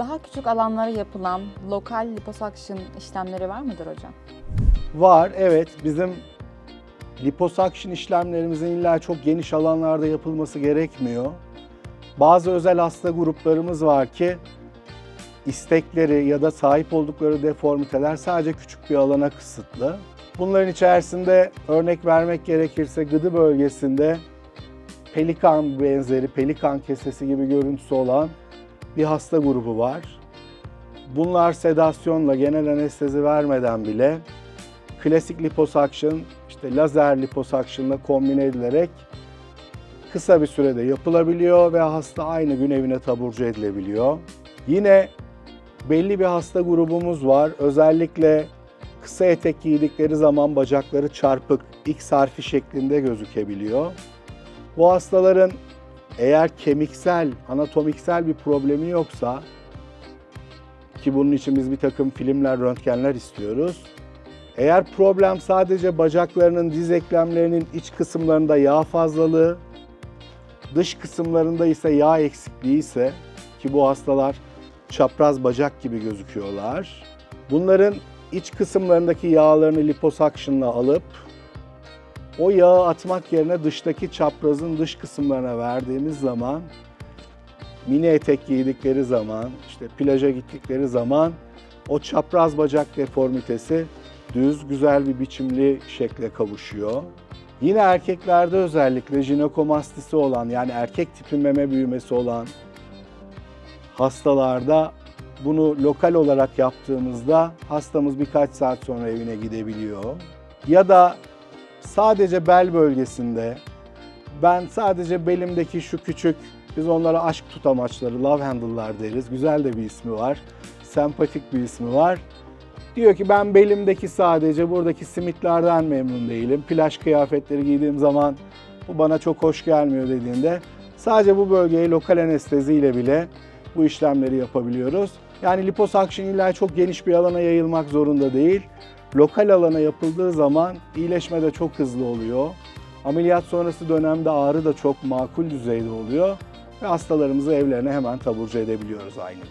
Daha küçük alanlara yapılan lokal liposuction işlemleri var mıdır hocam? Var, evet. Bizim liposuction işlemlerimizin illa çok geniş alanlarda yapılması gerekmiyor. Bazı özel hasta gruplarımız var ki istekleri ya da sahip oldukları deformiteler sadece küçük bir alana kısıtlı. Bunların içerisinde örnek vermek gerekirse gıdı bölgesinde pelikan benzeri, pelikan kesesi gibi görüntüsü olan bir hasta grubu var. Bunlar sedasyonla, genel anestezi vermeden bile klasik liposuction, işte lazer liposuction'la kombine edilerek kısa bir sürede yapılabiliyor ve hasta aynı gün evine taburcu edilebiliyor. Yine belli bir hasta grubumuz var. Özellikle kısa etek giydikleri zaman bacakları çarpık, X harfi şeklinde gözükebiliyor. Bu hastaların eğer kemiksel, anatomiksel bir problemi yoksa ki bunun için biz bir takım filmler, röntgenler istiyoruz. Eğer problem sadece bacaklarının, diz eklemlerinin iç kısımlarında yağ fazlalığı, dış kısımlarında ise yağ eksikliği ise ki bu hastalar çapraz bacak gibi gözüküyorlar. Bunların iç kısımlarındaki yağlarını liposuction'la alıp o yağı atmak yerine dıştaki çaprazın dış kısımlarına verdiğimiz zaman mini etek giydikleri zaman, işte plaja gittikleri zaman o çapraz bacak deformitesi düz, güzel bir biçimli şekle kavuşuyor. Yine erkeklerde özellikle jinekomastisi olan yani erkek tipi meme büyümesi olan hastalarda bunu lokal olarak yaptığımızda hastamız birkaç saat sonra evine gidebiliyor. Ya da sadece bel bölgesinde ben sadece belimdeki şu küçük biz onlara aşk tutamaçları, love handle'lar deriz. Güzel de bir ismi var. Sempatik bir ismi var. Diyor ki ben belimdeki sadece buradaki simitlerden memnun değilim. Plaj kıyafetleri giydiğim zaman bu bana çok hoş gelmiyor dediğinde sadece bu bölgeye lokal anestezi ile bile bu işlemleri yapabiliyoruz. Yani liposuction illa çok geniş bir alana yayılmak zorunda değil. Lokal alana yapıldığı zaman iyileşme de çok hızlı oluyor. Ameliyat sonrası dönemde ağrı da çok makul düzeyde oluyor ve hastalarımızı evlerine hemen taburcu edebiliyoruz aynı gün.